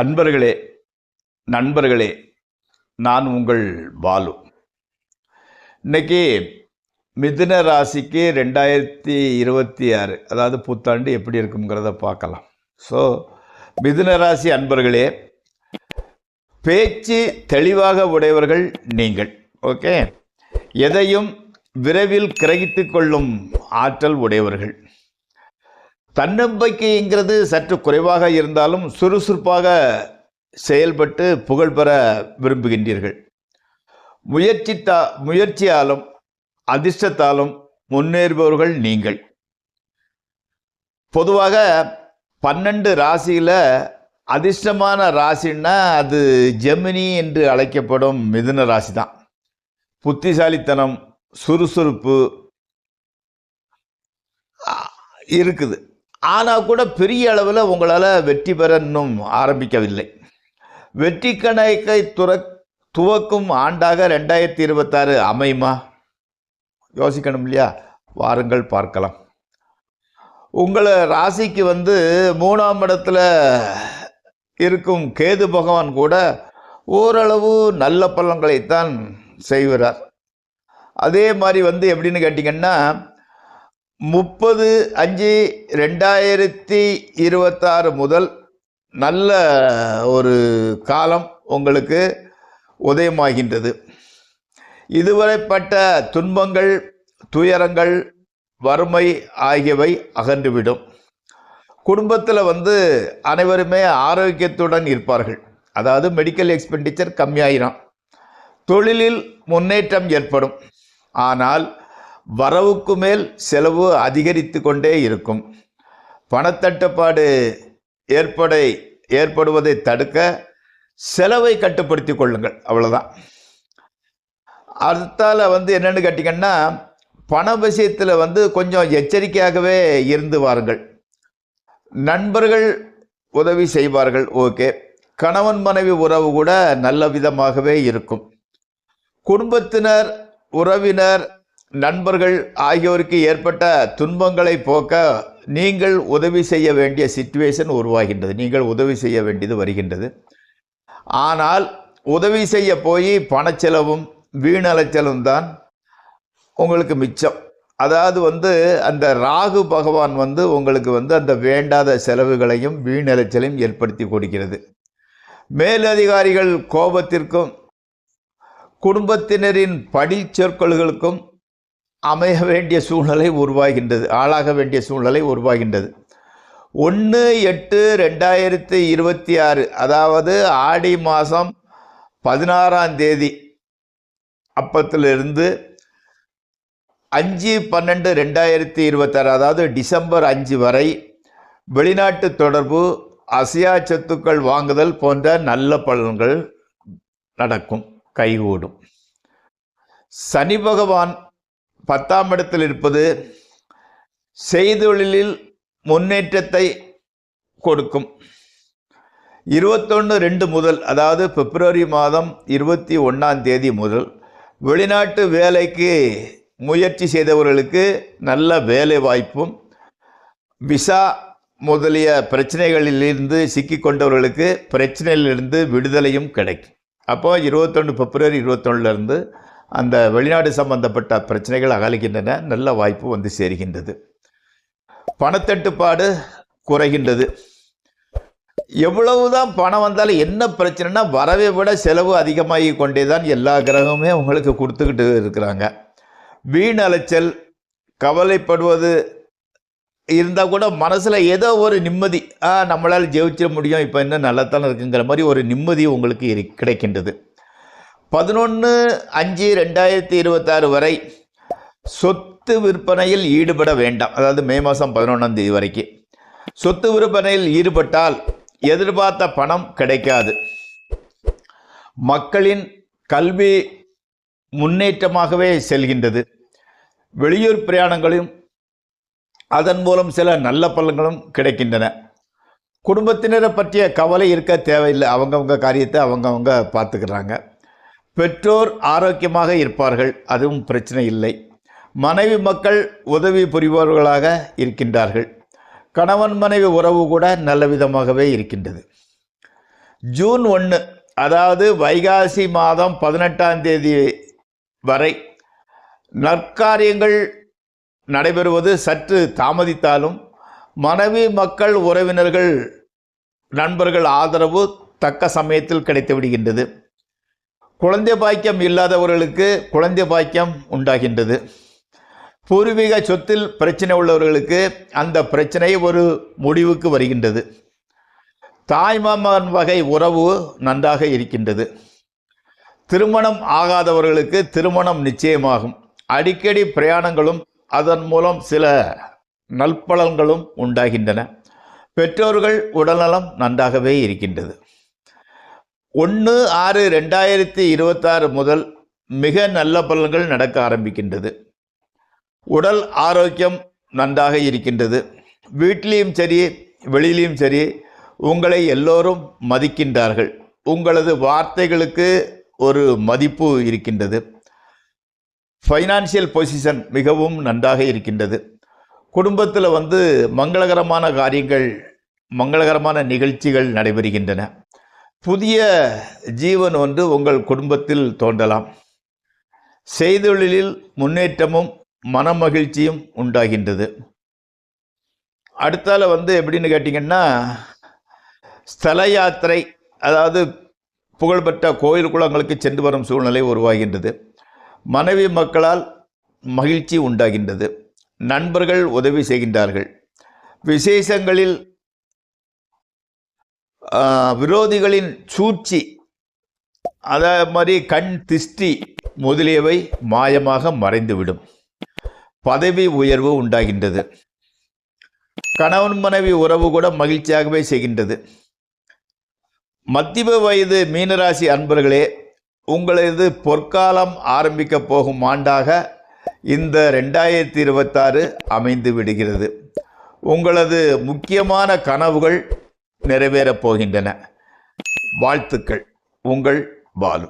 அன்பர்களே நண்பர்களே நான் உங்கள் பாலு. இன்னைக்கு மிதுன ராசிக்கு ரெண்டாயிரத்தி இருபத்தி ஆறு அதாவது புத்தாண்டு எப்படி இருக்குங்கிறத பார்க்கலாம். ஸோ மிதுன ராசி அன்பர்களே பேச்சு தெளிவாக உடையவர்கள் நீங்கள் ஓகே எதையும் விரைவில் கிரகித்து கொள்ளும் ஆற்றல் உடையவர்கள். தன்னம்பிக்கைங்கிறது சற்று குறைவாக இருந்தாலும் சுறுசுறுப்பாக செயல்பட்டு புகழ் பெற விரும்புகின்றீர்கள். முயற்சி தா முயற்சியாலும் அதிர்ஷ்டத்தாலும் முன்னேறுபவர்கள் நீங்கள். பொதுவாக பன்னெண்டு ராசியில் அதிர்ஷ்டமான ராசின்னா அது ஜெமினி என்று அழைக்கப்படும் மிதுன ராசி தான் புத்திசாலித்தனம் சுறுசுறுப்பு இருக்குது. ஆனால் கூட பெரிய அளவில் உங்களால் வெற்றி பெற இன்னும் ஆரம்பிக்கவில்லை. வெற்றி கணக்கை துற துவக்கும் ஆண்டாக ரெண்டாயிரத்தி இருபத்தாறு அமையுமா? யோசிக்கணும் இல்லையா? வாருங்கள் பார்க்கலாம். உங்களை ராசிக்கு வந்து மூணாம் இடத்துல இருக்கும் கேது பகவான் கூட ஓரளவு நல்ல பலன்களைத்தான் செய்கிறார். அதே மாதிரி வந்து எப்படின்னு கேட்டிங்கன்னா முப்பது அஞ்சு ரெண்டாயிரத்தி இருபத்தாறு முதல் நல்ல ஒரு காலம் உங்களுக்கு உதயமாகின்றது. இதுவரைப்பட்ட துன்பங்கள் துயரங்கள் வறுமை ஆகியவை அகன்றுவிடும். குடும்பத்தில் வந்து அனைவருமே ஆரோக்கியத்துடன் இருப்பார்கள். அதாவது மெடிக்கல் எக்ஸ்பெண்டிச்சர் கம்மியாயிரும். தொழிலில் முன்னேற்றம் ஏற்படும். ஆனால் வரவுக்கு மேல் செலவு அதிகரித்து கொண்டே இருக்கும். பணத்தட்டுப்பாடு ஏற்பட ஏற்படுவதை தடுக்க செலவை கட்டுப்படுத்தி கொள்ளுங்கள். அவ்வளோதான் அடுத்தால் வந்து என்னென்னு கேட்டிங்கன்னா பண விஷயத்தில் வந்து கொஞ்சம் எச்சரிக்கையாகவே இருந்து வாருங்கள். நண்பர்கள் உதவி செய்வார்கள் ஓகே. கணவன் மனைவி உறவு கூட நல்ல விதமாகவே இருக்கும். குடும்பத்தினர் உறவினர் நண்பர்கள் ஆகியோருக்கு ஏற்பட்ட துன்பங்களை போக்க நீங்கள் உதவி செய்ய வேண்டிய சுச்சுவேஷன் உருவாகின்றது. நீங்கள் உதவி செய்ய வேண்டியது வருகின்றது. ஆனால் உதவி செய்ய போய் பணச்செலவும் வீணலைச்சலும் தான் உங்களுக்கு மிச்சம். அதாவது வந்து அந்த ராகு பகவான் வந்து உங்களுக்கு வந்து அந்த வேண்டாத செலவுகளையும் வீணலைச்சலையும் ஏற்படுத்தி கொடுக்கிறது. மேலதிகாரிகள் கோபத்திற்கும் குடும்பத்தினரின் படி சொற்கொள்களுக்கும் அமைய வேண்டிய சூழ்நிலை உருவாகின்றது ஆளாக வேண்டிய சூழ்நிலை உருவாகின்றது. ஒன்று எட்டு ரெண்டாயிரத்தி இருபத்தி ஆறு அதாவது ஆடி மாதம் பதினாறாம் தேதி அப்பத்திலிருந்து அஞ்சு பன்னெண்டு ரெண்டாயிரத்தி இருபத்தாறு அதாவது டிசம்பர் அஞ்சு வரை வெளிநாட்டு தொடர்பு அசியா சொத்துக்கள் வாங்குதல் போன்ற நல்ல பலன்கள் நடக்கும் கைகூடும். சனி பகவான் பத்தாம் இடத்தில் இருப்பது செய்தொழிலில் முன்னேற்றத்தை கொடுக்கும். இருபத்தொன்று ரெண்டு முதல் அதாவது பிப்ரவரி மாதம் இருபத்தி ஒன்றாம் தேதி முதல் வெளிநாட்டு வேலைக்கு முயற்சி செய்தவர்களுக்கு நல்ல வேலை வாய்ப்பும் விசா முதலிய பிரச்சனைகளிலிருந்து சிக்கிக்கொண்டவர்களுக்கு பிரச்சனையிலிருந்து விடுதலையும் கிடைக்கும். அப்போ இருபத்தொன்று பிப்ரவரி இருபத்தொன்னுலேருந்து அந்த வெளிநாடு சம்பந்தப்பட்ட பிரச்சனைகள் அகலுகின்றன நல்ல வாய்ப்பு வந்து சேர்கின்றது. பணத்தட்டுப்பாடு குறைகின்றது. எவ்வளவுதான் பணம் வந்தாலும் என்ன பிரச்சனைனா வரவை விட செலவு அதிகமாகி கொண்டே தான் எல்லா கிரகமுமே உங்களுக்கு கொடுத்துக்கிட்டு இருக்கிறாங்க. வீண் அலைச்சல் கவலைப்படுவது இருந்தால் கூட மனசில் ஏதோ ஒரு நிம்மதி ஆ நம்மளால் ஜெயிச்சிட முடியும் இப்போ என்ன நல்லாத்தானே இருக்குங்கிற மாதிரி ஒரு நிம்மதி உங்களுக்கு கிடைக்கின்றது. பதினொன்று அஞ்சு ரெண்டாயிரத்தி இருபத்தாறு வரை சொத்து விற்பனையில் ஈடுபட வேண்டாம். அதாவது மே மாதம் பதினொன்றாம் தேதி வரைக்கும் சொத்து விற்பனையில் ஈடுபட்டால் எதிர்பார்த்த பணம் கிடைக்காது. மக்களின் கல்வி முன்னேற்றமாகவே செல்கின்றது. வெளியூர் பிரயாணங்களும் அதன் மூலம் சில நல்ல பலன்களும் கிடைக்கின்றன. குடும்பத்தினரை பற்றிய கவலை இருக்க தேவையில்லை. அவங்கவுங்க காரியத்தை அவங்கவுங்க பார்த்துக்கிறாங்க. பெற்றோர் ஆரோக்கியமாக இருப்பார்கள் அதுவும் பிரச்சனை இல்லை. மனைவி மக்கள் உதவி புரிபவர்களாக இருக்கின்றார்கள். கணவன் மனைவி உறவு கூட நல்ல விதமாகவே இருக்கின்றது. ஜூன் ஒன்று அதாவது வைகாசி மாதம் பதினெட்டாம் தேதி வரை நற்காரியங்கள் நடைபெறுவது சற்று தாமதித்தாலும் மனைவி மக்கள் உறவினர்கள் நண்பர்கள் ஆதரவு தக்க சமயத்தில் கிடைத்து விடுகின்றது. குழந்தை பாக்கியம் இல்லாதவர்களுக்கு குழந்தை பாக்கியம் உண்டாகின்றது. பூர்வீக சொத்தில் பிரச்சனை உள்ளவர்களுக்கு அந்த பிரச்சனை ஒரு முடிவுக்கு வருகின்றது. தாய்மாமன் வகை உறவு நன்றாக இருக்கின்றது. திருமணம் ஆகாதவர்களுக்கு திருமணம் நிச்சயமாகும். அடிக்கடி பிரயாணங்களும் அதன் மூலம் சில நற்பலன்களும் உண்டாகின்றன. பெற்றோர்கள் உடல்நலம் நன்றாகவே இருக்கின்றது. ஒன்று ஆறு ரெண்டாயிரத்தி இருபத்தாறு முதல் மிக நல்ல பலன்கள் நடக்க ஆரம்பிக்கின்றது. உடல் ஆரோக்கியம் நன்றாக இருக்கின்றது. வீட்டிலையும் சரி வெளியிலையும் சரி உங்களை எல்லோரும் மதிக்கின்றார்கள். உங்களது வார்த்தைகளுக்கு ஒரு மதிப்பு இருக்கின்றது. ஃபைனான்சியல் பொசிஷன் மிகவும் நன்றாக இருக்கின்றது. குடும்பத்தில் வந்து மங்களகரமான காரியங்கள் மங்களகரமான நிகழ்ச்சிகள் நடைபெறுகின்றன. புதிய ஜீவன் ஒன்று உங்கள் குடும்பத்தில் தோன்றலாம். செய்தொழிலில் முன்னேற்றமும் மனமகிழ்ச்சியும் உண்டாகின்றது. அடுத்தால வந்து எப்படின்னு கேட்டிங்கன்னா ஸ்தல யாத்திரை அதாவது புகழ்பெற்ற கோயில் குளங்களுக்கு சென்று வரும் சூழ்நிலை உருவாகின்றது. மனைவி மக்களால் மகிழ்ச்சி உண்டாகின்றது. நண்பர்கள் உதவி செய்கின்றார்கள். விசேஷங்களில் விரோதிகளின் சூழ்ச்சி அதே மாதிரி கண் திஷ்டி முதலியவை மாயமாக மறைந்துவிடும். பதவி உயர்வு உண்டாகின்றது. கணவன் மனைவி உறவு கூட மகிழ்ச்சியாகவே செய்கின்றது. மத்திய வயது மீனராசி அன்பர்களே உங்களது பொற்காலம் ஆரம்பிக்க போகும் ஆண்டாக இந்த ரெண்டாயிரத்தி இருபத்தாறு அமைந்து விடுகிறது. உங்களது முக்கியமான கனவுகள் நிறைவேறப் போகின்றன. வாழ்த்துக்கள். உங்கள் பாலு.